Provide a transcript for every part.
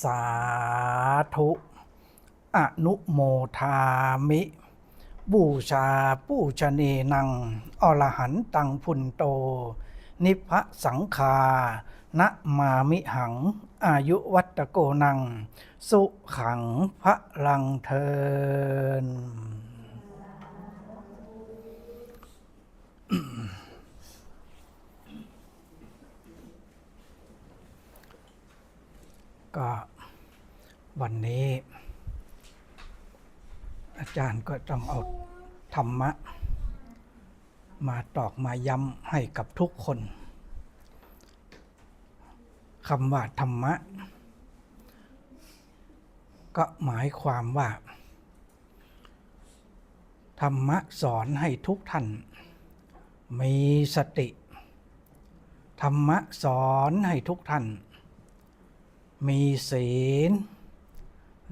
สาธุอนุโมทามิ บูชาปูชเนนัง อรหันตังพุนโต นิพพสังคานะมามิหัง อายุวัตโกนัง สุขังพระลังเทิน ก็วันนี้ อาจารย์ก็ต้องเอาธรรมะ มาตอกมาย้ำให้กับทุกคนคำว่าธรรมะ ก็หมายความว่า ธรรมะสอนให้ทุกท่าน มีสติ ธรรมะสอนให้ทุกท่าน มีศีล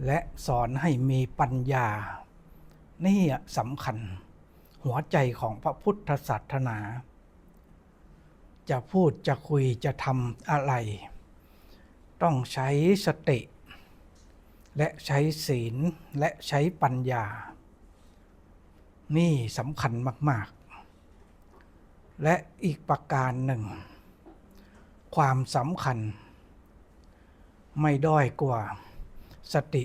และสอนให้มีปัญญา นี่สำคัญ หัวใจของพระพุทธศาสนา จะพูดจะคุยจะทำอะไร ต้องใช้สติ และใช้ศีลและใช้ปัญญา นี่สำคัญมาก ๆ และอีกประการหนึ่ง ความสำคัญ ไม่ด้อยกว่า สติ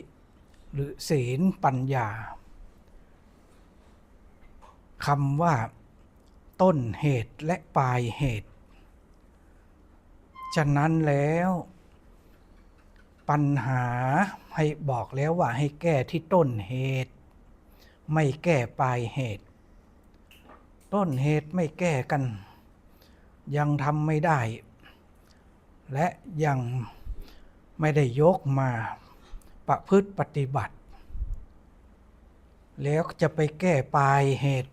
หรือศีลปัญญาคำว่า ต้นเหตุและปลายเหตุ ฉะนั้นแล้ว ปัญหาให้บอกแล้วว่าให้แก้ที่ต้นเหตุ ไม่แก้ปลายเหตุ ต้นเหตุไม่แก้กัน ยังทำไม่ได้ และยัง ไม่ได้ยกมาประพฤติปฏิบัติ แล้วจะไปแก้ปลายเหตุ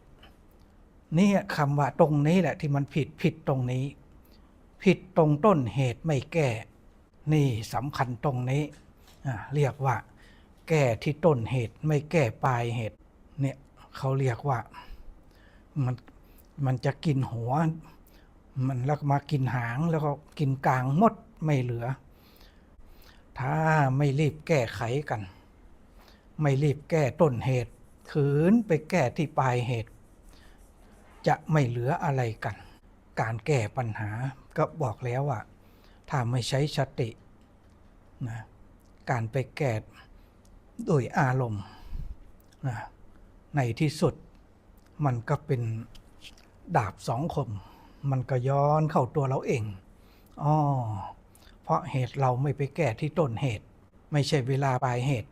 นี่คำว่าตรงนี้แหละที่มันผิดผิดตรงนี้ ผิดตรงต้นเหตุไม่แก้ นี่สำคัญตรงนี้อะเรียกว่า แก้ที่ต้นเหตุไม่แก้ปลายเหตุ เนี่ยเขาเรียกว่ามันมันจะกินหัว มันแล้วมากินหางแล้วก็กินกลางหมดไม่เหลือ ถ้าไม่รีบแก้ไขกัน ไม่รีบแก้ต้นเหตุ ขืนไปแก้ที่ปลายเหตุ จะไม่เหลืออะไรกัน การแก้ปัญหาก็บอกแล้วว่าถ้าไม่ใช้สตินะการไปแก้โดยอารมณ์นะในที่สุดมันก็เป็นดาบสองคม มันก็ย้อนเข้าตัวเราเองอ๋อ เพราะเหตุเราไม่ไปแก้ที่ต้นเหตุ ไม่ใช่เวลาปลายเหตุ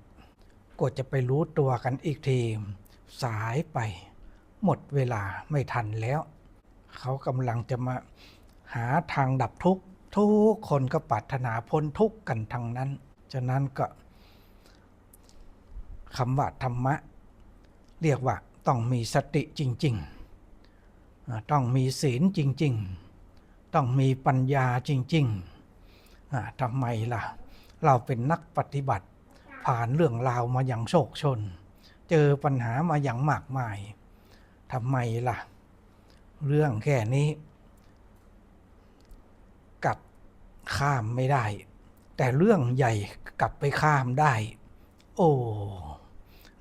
กว่าจะไปรู้ตัวกันอีกทีสายไป หมดเวลาไม่ทันแล้ว เขากำลังจะมาหาทางดับทุกข์ทุกคนก็ปรารถนาพ้นทุกข์กันทั้งนั้นฉะนั้นก็คำว่าธรรมะ เรียกว่าต้องมีสติจริง ๆ ต้องมีศีลจริง ๆ ต้องมีปัญญาจริง ๆ ทำไมล่ะ เราเป็นนักปฏิบัติ ผ่านเรื่องราวมาอย่างโชคชน เจอปัญหามาอย่างมากมายทำไมล่ะ เรื่องแค่นี้ กับข้ามไม่ได้ แต่เรื่องใหญ่กลับไปข้ามได้ โอ้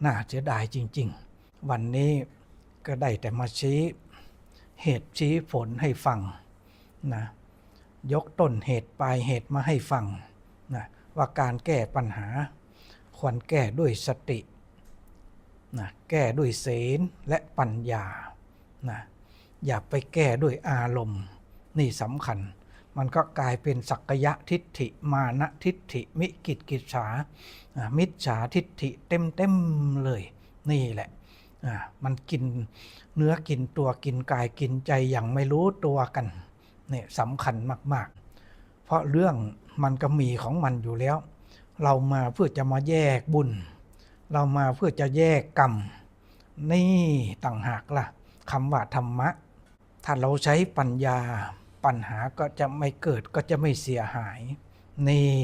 น่าเสียดายจริง ๆ วันนี้ก็ได้แต่มาชี้ เหตุชี้ผลให้ฟังนะ ยกต้นเหตุปลายเหตุมาให้ฟังนะว่าการแก้ปัญหา ควรแก้ด้วยสตินะแก้ด้วยศีลและปัญญานะอย่าไปแก้ด้วยอารมณ์ นี่สำคัญ มันก็กลายเป็นสักยะทิฏฐิมานะทิฏฐิมิกิจกิจฉามิจฉาทิฏฐิเต็มเต็มๆเลย นี่แหละมันกินเนื้อกินตัวกินกายกินใจอย่างไม่รู้ตัวกัน เนี่ยสำคัญมาก ๆ เพราะเรื่องมันก็มีของมันอยู่แล้ว เรามาเพื่อจะมาแยกบุญ เรามาเพื่อจะแยกกรรม นี่ต่างหากล่ะคำว่าธรรมะ ถ้าเราใช้ปัญญาปัญหาก็จะไม่เกิดก็จะไม่เสียหาย นี่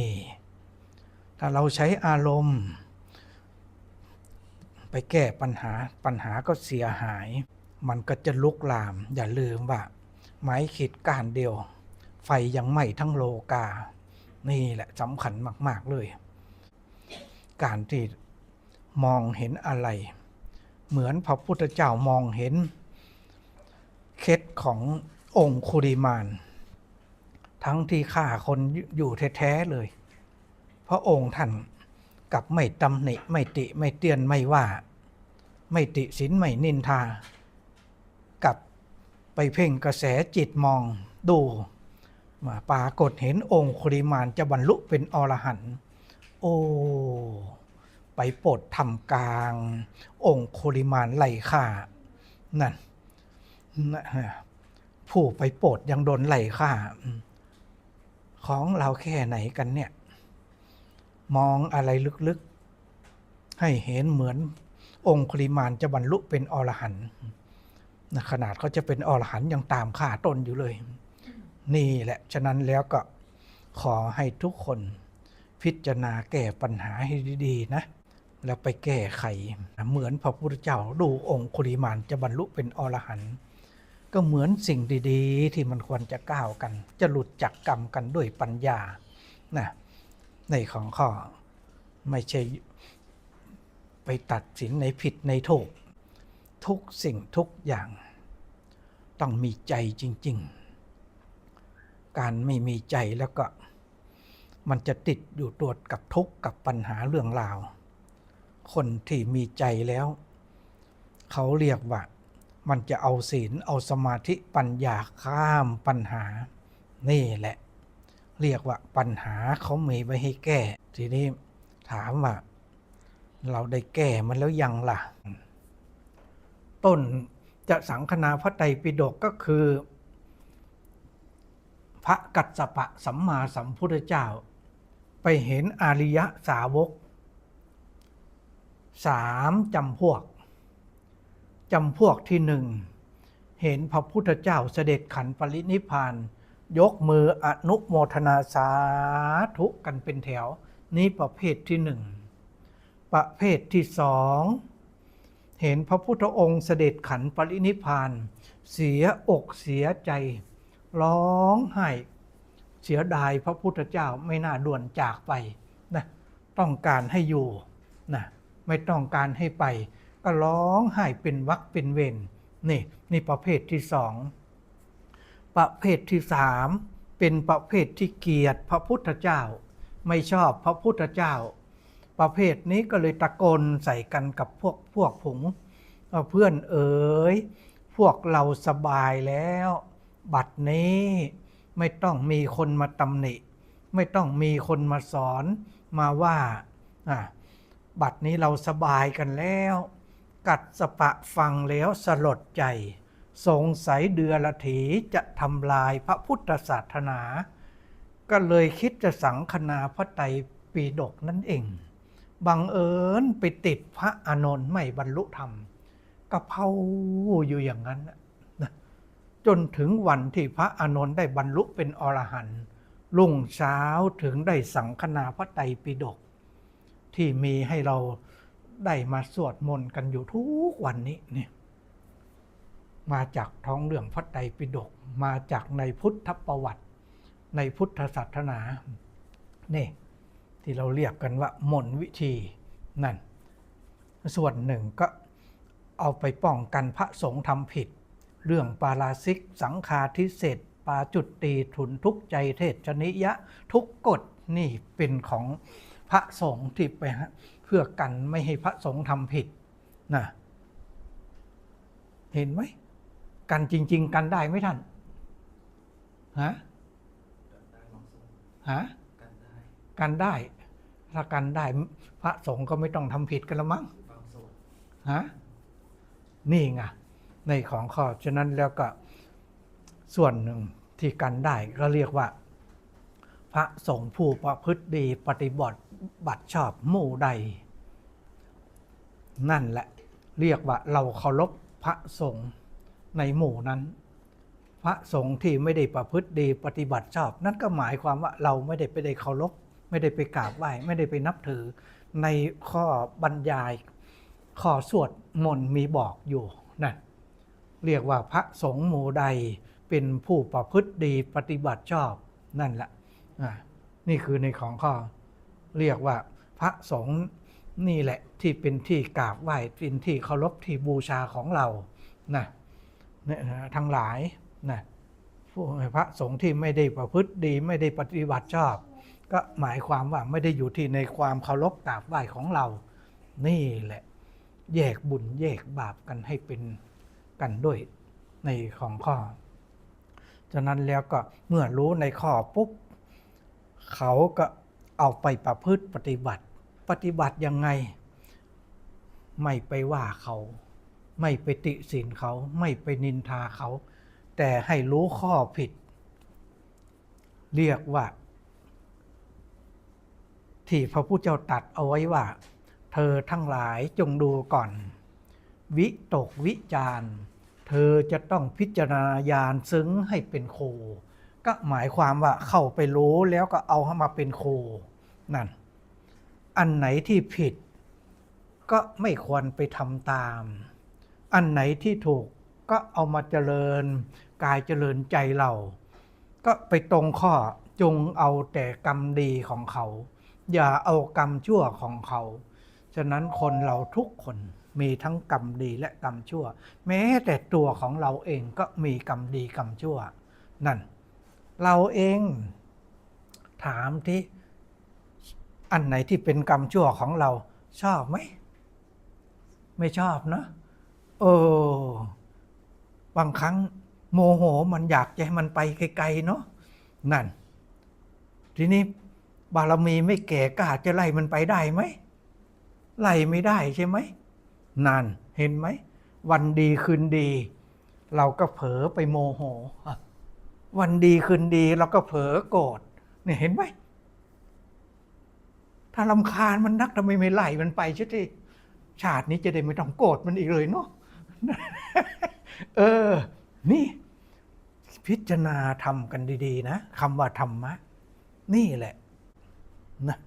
ถ้าเราใช้อารมณ์ ไปแก้ปัญหาปัญหาก็เสียหาย มันก็จะลุกลาม อย่าลืมว่า ไม้ขีดก้านเดียว ไฟยังไหม้ทั้งโลกา นี่แหละสำคัญมาก ๆ เลย การที่มองเห็นอะไร เหมือนพระพุทธเจ้ามองเห็น เคสขององค์คุริมาน ทั้งที่ฆ่าคนอยู่แท้ ๆ เลย พระองค์ท่านกับไม่ตำหนิ ไม่ติไม่เตือนไม่ว่า ไม่ติสินไม่นินทา ไปเพ่งกระแสจิตมองดูมาปรากฏเห็นองค์คุริมานจะบรรลุเป็นอรหันต์โอ้ไปโปรดทำกลาง องค์คุริมานไหล่ฆ่านั่นนะผู้ไปโปรดยังโดนไหล่ฆ่าของเราแค่ไหนกันเนี่ย มองอะไรลึกๆ ให้เห็นเหมือนองค์คุริมานจะบรรลุเป็นอรหันต์ นะขนาดเขาจะเป็นอรหันยังตามฆ่าตนอยู่เลย นี่แหละ ฉะนั้นแล้วก็ขอให้ทุกคนพิจารณาแก้ปัญหาให้ดีๆนะ แล้วไปแก้ไข เหมือนพระพุทธเจ้าดูองค์คุริมานจะบรรลุเป็นอรหันต์ก็เหมือนสิ่งดีๆ ที่มันควรจะก้าวกัน จะหลุดจากกรรมกันด้วยปัญญานะในของข้อไม่ใช่ไปตัดสินในผิดในถูกทุกสิ่งทุกอย่าง ต้องมีใจจริง ๆ การไม่มีใจแล้วก็ มันจะติดอยู่ตัวกับทุกข์กับปัญหาเรื่องราว คนที่มีใจแล้ว เขาเรียกว่า มันจะเอาศีลเอาสมาธิปัญญาข้ามปัญหา นี่แหละ เรียกว่าปัญหาเขามีไว้ให้แก้ ทีนี้ถามว่า เราได้แก้มันแล้วยังล่ะ ต้น จะสังคณาพระไตรปิฎกก็คือ พระกัสสปะสัมมาสัมพุทธเจ้า ไปเห็นอริยสาวกสามจำพวกจำพวกที่หนึ่ง เห็นพระพุทธเจ้าเสด็จขันปรินิพพาน ยกมืออนุโมทนาสาธุกันเป็นแถว นี้ประเภทที่หนึ่ง ประเภทที่สอง เห็นพระพุทธองค์เสด็จขันปรินิพาน เสียอกเสียใจ ร้องไห้ เสียดายพระพุทธเจ้าไม่น่าด่วนจากไปนะต้องการให้อยู่นะไม่ต้องการให้ไป ก็ร้องไห้เป็นวักเป็นเวรนี่นี่ประเภทที่สองประเภทที่สามเป็นประเภทที่เกลียดพระพุทธเจ้า ไม่ชอบพระพุทธเจ้า ประเภทนี้ก็เลยตะโกนใส่กันกับพวกพวกผงเพื่อนเอ๋ยพวกเราสบายแล้ว บัดนี้ไม่ต้องมีคนมาตำหนิ ไม่ต้องมีคนมาสอนมาว่าบัดนี้เราสบายกันแล้ว กัดสปะฟังแล้วสลดใจ สงสัยเดือละถีจะทำลายพระพุทธศาสนา ก็เลยคิดจะสังคนาพระไตรปิฎกนั่นเอง บังเอิญไปติดพระอานนท์ไม่บรรลุธรรมกระเพาอยู่อย่างนั้นนะนะจนถึงวันที่พระอานนท์ได้บรรลุเป็นอรหันต์รุ่งเช้าถึงได้สังคนาพระไตรปิฎกที่มีให้เราได้มาสวดมนต์กันอยู่ทุกวันนี้เนี่ยมาจากท้องเรื่องพระไตรปิฎกมาจากในพุทธประวัติ ในพุทธศาสนานี่ ที่เราเรียกกันว่ามนวิธีนั่น ส่วนหนึ่งก็เอาไปป้องกันพระสงฆ์ทำผิด เรื่องปาราซิก สังคาทิเศษปาจุดตีทุนทุกใจเทศชนิยะ ทุกกฎนี่เป็นของพระสงฆ์ที่ไปฮะเพื่อกันไม่ให้พระสงฆ์ทำผิดนะเห็นไหมกันจริง ๆ กันได้ไหมท่านฮะฮะกันได้ ถ้ากันได้พระสงฆ์ก็ไม่ต้องทำผิดกันละมั้งฮะนี่ไงในของข้อฉะนั้นแล้วก็ส่วนหนึ่งที่กันได้ก็เรียกว่า พระสงฆ์ผู้ประพฤติดีปฏิบัติบัติชอบหมู่ใด นั่นแหละเรียกว่าเราเคารพพระสงฆ์ในหมู่นั้น พระสงฆ์ที่ไม่ได้ประพฤติดีปฏิบัติชอบ นั่นก็หมายความว่าเราไม่ได้ไปได้เคารพ ไม่ได้ไปกราบไหว้ไม่ได้ไปนับถือ ในข้อบรรยายข้อสวดมนต์มีบอกอยู่นั่นเรียกว่าพระสงฆ์หมู่ใดเป็นผู้ประพฤติดีปฏิบัติชอบนั่นแหละนี่คือในของข้อเรียกว่าพระสงฆ์นี่แหละที่เป็นที่กราบไหว้เป็นที่เคารพที่บูชาของเรานะเนี่ยนะทั้งหลายนะผู้พระสงฆ์ที่ไม่ได้ประพฤติดีไม่ได้ปฏิบัติชอบ ก็หมายความว่าไม่ได้อยู่ที่ในความเคารพกราบไหว้ของเรา นี่แหละ แยกบุญแยกบาปกันให้เป็นกันด้วยในของข้อฉะนั้นแล้วก็เมื่อรู้ในข้อปุ๊บเขาก็เอาไปประพฤติปฏิบัติ ปฏิบัติยังไง ไม่ไปว่าเขา ไม่ไปติสินเขา ไม่ไปนินทาเขา แต่ให้รู้ข้อผิด เรียกว่า ที่พระพุทธเจ้าตัดเอาไว้ว่า เธอทั้งหลายจงดูก่อน วิตกวิจารเธอจะต้องพิจารณาญาณซึ้งให้เป็นโค ก็หมายความว่าเข้าไปรู้แล้วก็เอามาเป็นโคนั่น อันไหนที่ผิด ก็ไม่ควรไปทำตาม อันไหนที่ถูกก็เอามาเจริญกายเจริญใจเรา ก็ไปตรงข้อจงเอาแต่กรรมดีของเขา อย่าเอากรรมชั่วของเขา ฉะนั้นคนเราทุกคนมีทั้งกรรมดีและกรรมชั่ว แม้แต่ตัวของเราเองก็มีกรรมดีกรรมชั่ว นั่น เราเองถามที่อันไหนที่เป็นกรรมชั่วของเรา ชอบไหม ไม่ชอบนะเออบางครั้งโมโหมันอยากจะให้มันไปไกลๆเนาะนั่น ทีนี้ บารมีไม่แก่กล้าจะไล่มันไปได้ไหมไล่ไม่ได้ใช่ไหมนั่นเห็นไหม วันดีคืนดี เราก็เผลอไปโมโห วันดีคืนดีเราก็เผลอโกรธเนี่ยเห็นไหมถ้าลำคาญมันนักทำไมไม่ไล่มันไปเช่ทีชาตินี้จะได้ไม่ต้องโกรธมันอีกเลยเนาะเออ นี่ พิจารณาทำกันดี ๆ นะคำว่าธรรมะ นี่แหละ นะ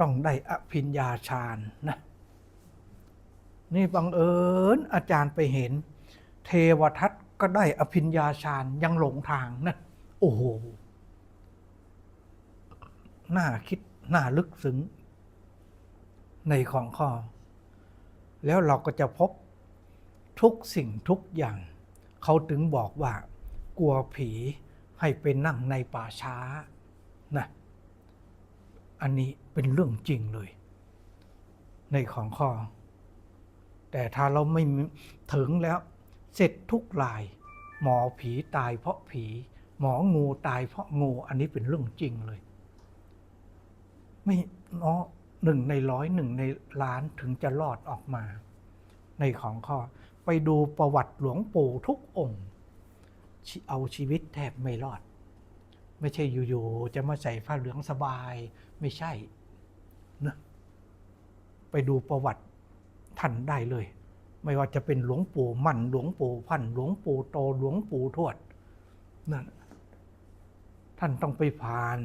ต้องได้อภิญญาฌานนะนี่บังเอิญอาจารย์ไปเห็น เทวทัตก็ได้อภิญญาฌานยังหลงทางนะโอ้โหน่าคิดน่าลึกซึ้งในของข้อ แล้วเราก็จะพบทุกสิ่งทุกอย่าง เขาถึงบอกว่ากลัวผีให้ไปนั่งในป่าช้า นะอันนี้เป็นเรื่องจริงเลย ในของข้อ แต่ถ้าเราไม่ถึงแล้ว เสร็จทุกราย หมอผีตายเพราะผี หมองูตายเพราะงู อันนี้เป็นเรื่องจริงเลย ไม่เนาะหนึ่งในร้อยหนึ่งในล้านถึงจะรอดออกมา ในของข้อ ไปดูประวัติหลวงปู่ทุกองค์ เอาชีวิตแทบไม่รอด ไม่ใช่อยู่ๆจะมาใส่ผ้าเหลืองสบาย ไม่ใช่นะไปดูประวัติท่านได้เลย ไม่ว่าจะเป็นหลวงปู่มั่นหลวงปู่พันหลวงปู่โตหลวงปู่ทวดนั่นท่านต้องไปผ่าน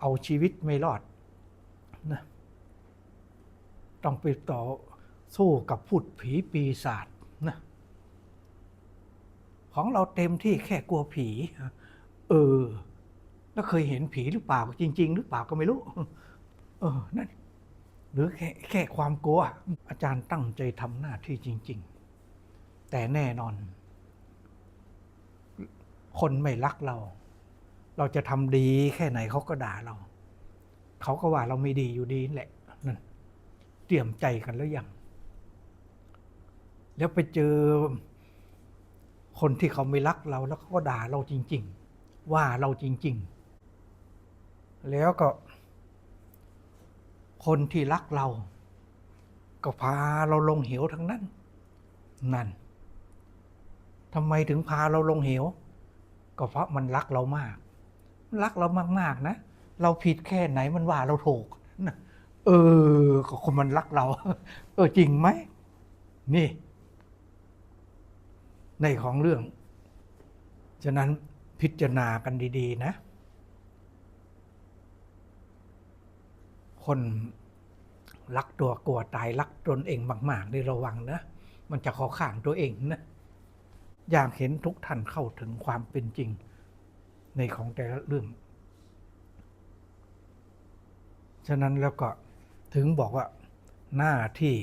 เอาชีวิตไม่รอดนะต้องไปต่อสู้กับพูดผีปีศาจนะ ของเราเต็มที่แค่กลัวผี เออ แล้วเคยเห็นผีหรือเปล่าจริง ๆ หรือเปล่าก็ไม่รู้ เออนั่นหรือแค่แค่ความกลัว อาจารย์ตั้งใจทำหน้าที่จริง ๆ แต่แน่นอน คนไม่รักเรา เราจะทำดีแค่ไหนเขาก็ด่าเรา เขาก็ว่าเราไม่ดีอยู่ดีแหละนั่นเตรียมใจกันแล้วยัง แล้วไปเจอ คนที่เขาไม่รักเราแล้วเขาก็ด่าเราจริง ๆ ว่าเราจริง ๆ แล้วก็ คนที่รักเรา ก็พาเราลงเหวทั้งนั้น นั่นทำไมถึงพาเราลงเหว ก็เพราะมันรักเรามากรักเรามากๆนะ เราผิดแค่ไหนมันว่าเราถูกนะเออ ก็คนมันรักเรา เออจริงไหม นี่ ในของเรื่อง ฉะนั้นพิจารณากันดีๆนะ คนรักตัวกลัวตายรักตนเองมากๆในระวังนะ มันจะขอข่างตัวเองนะ อยากเห็นทุกท่านเข้าถึงความเป็นจริงในของแต่ละเรื่อง ฉะนั้นแล้วก็ถึงบอกว่าหน้าที่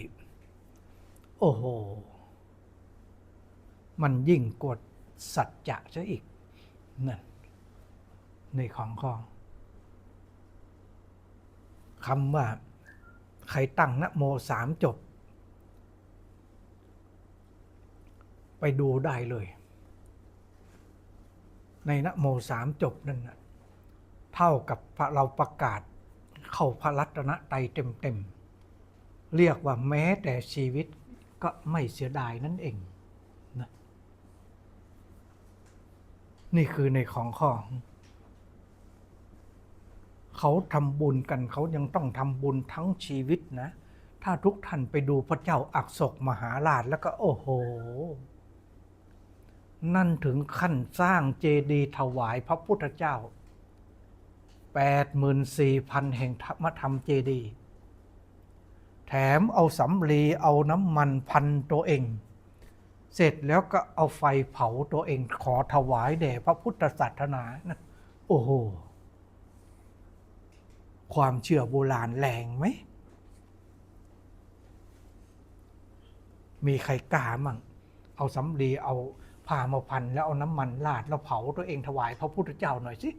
โอ้โห มันยิ่งกดสัจจะซะอีกนั่นในของของคำว่าใครตั้งนะโมสามจบ ไปดูได้เลย ในนะโมสามจบนั่นนะเท่ากับเราประกาศเข้าพระรัตนตรัยเต็มๆเรียกว่าแม้แต่ชีวิตก็ไม่เสียดายนั่นเองนะ นี่คือในของข้อเขาทำบุญกันเขายังต้องทำบุญทั้งชีวิตนะ ถ้าทุกท่านไปดูพระเจ้าอักษกมหาราชแล้วก็โอ้โห นั่นถึงขั้นสร้างเจดีย์ถวายพระพุทธเจ้า 84,000 แห่งธรรมธรรมเจดีย์แถมเอาสำลีเอาน้ำมันพันตัวเอง เสร็จแล้วก็เอาไฟเผาตัวเองขอถวายแด่พระพุทธศาสนานะโอ้โห ความเชื่อโบราณแรงไหม มีใครกล้ามั่ง เอาสำลีเอาผ้ามาพัน แล้วเอาน้ำมันราด แล้วเผาตัวเองถวายพระพุทธเจ้าหน่อยสิ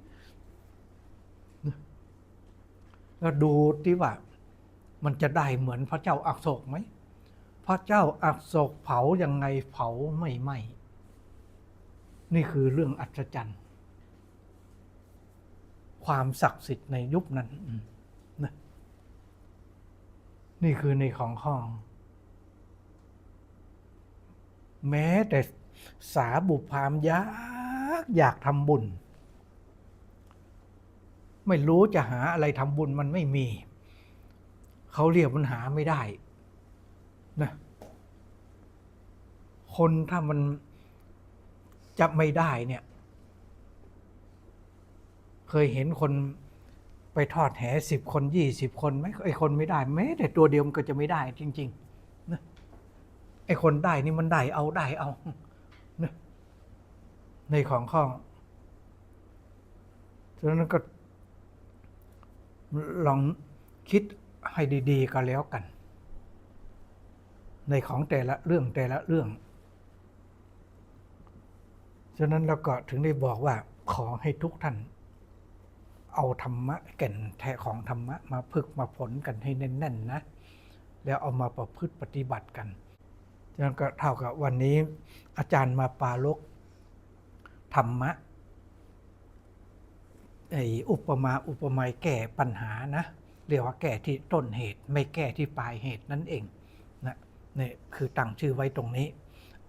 แล้วดูที่ว่า มันจะได้เหมือนพระเจ้าอักษกไหม พระเจ้าอักษกเผายังไงเผาไม่ไหม้นี่คือเรื่องอัศจรรย์ ความศักดิ์สิทธิ์ในยุคนั้นนะนี่คือในของข้อง แม้แต่สาบุพามยากอยากทำบุญ ไม่รู้จะหาอะไรทำบุญมันไม่มี เขาเรียกมันหาไม่ได้ นะคนถ้ามันจะไม่ได้เนี่ย เคยเห็นคนไปทอดแหสิบคนยี่สิบคนไหมไอ้คนไม่ได้แม้แต่ตัวเดียวมันก็จะไม่ได้จริงๆนะไอ้คนได้นี่มันได้เอาได้เอานะในของข้องฉะนั้นก็ลองคิดให้ดี ๆก็แล้วกัน ในของแต่ละเรื่องแต่ละเรื่อง ฉะนั้นเราก็ถึงได้บอกว่าขอให้ทุกท่าน เอาธรรมะแก่นแท้ของธรรมะมาพึกมาผลกันให้แน่นๆนะ แล้วเอามาประพฤติปฏิบัติกันฉะนั้นก็เท่ากับวันนี้อาจารย์มาปาลกธรรมะไอ้อุปมาอุปไมยแก้ปัญหานะ เรียกว่าแก้ที่ต้นเหตุไม่แก้ที่ปลายเหตุนั่นเอง นี่คือตั้งชื่อไว้ตรงนี้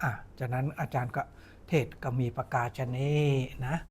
อะจากนั้นอาจารย์ก็เทศก็มีประกาศชนีนะ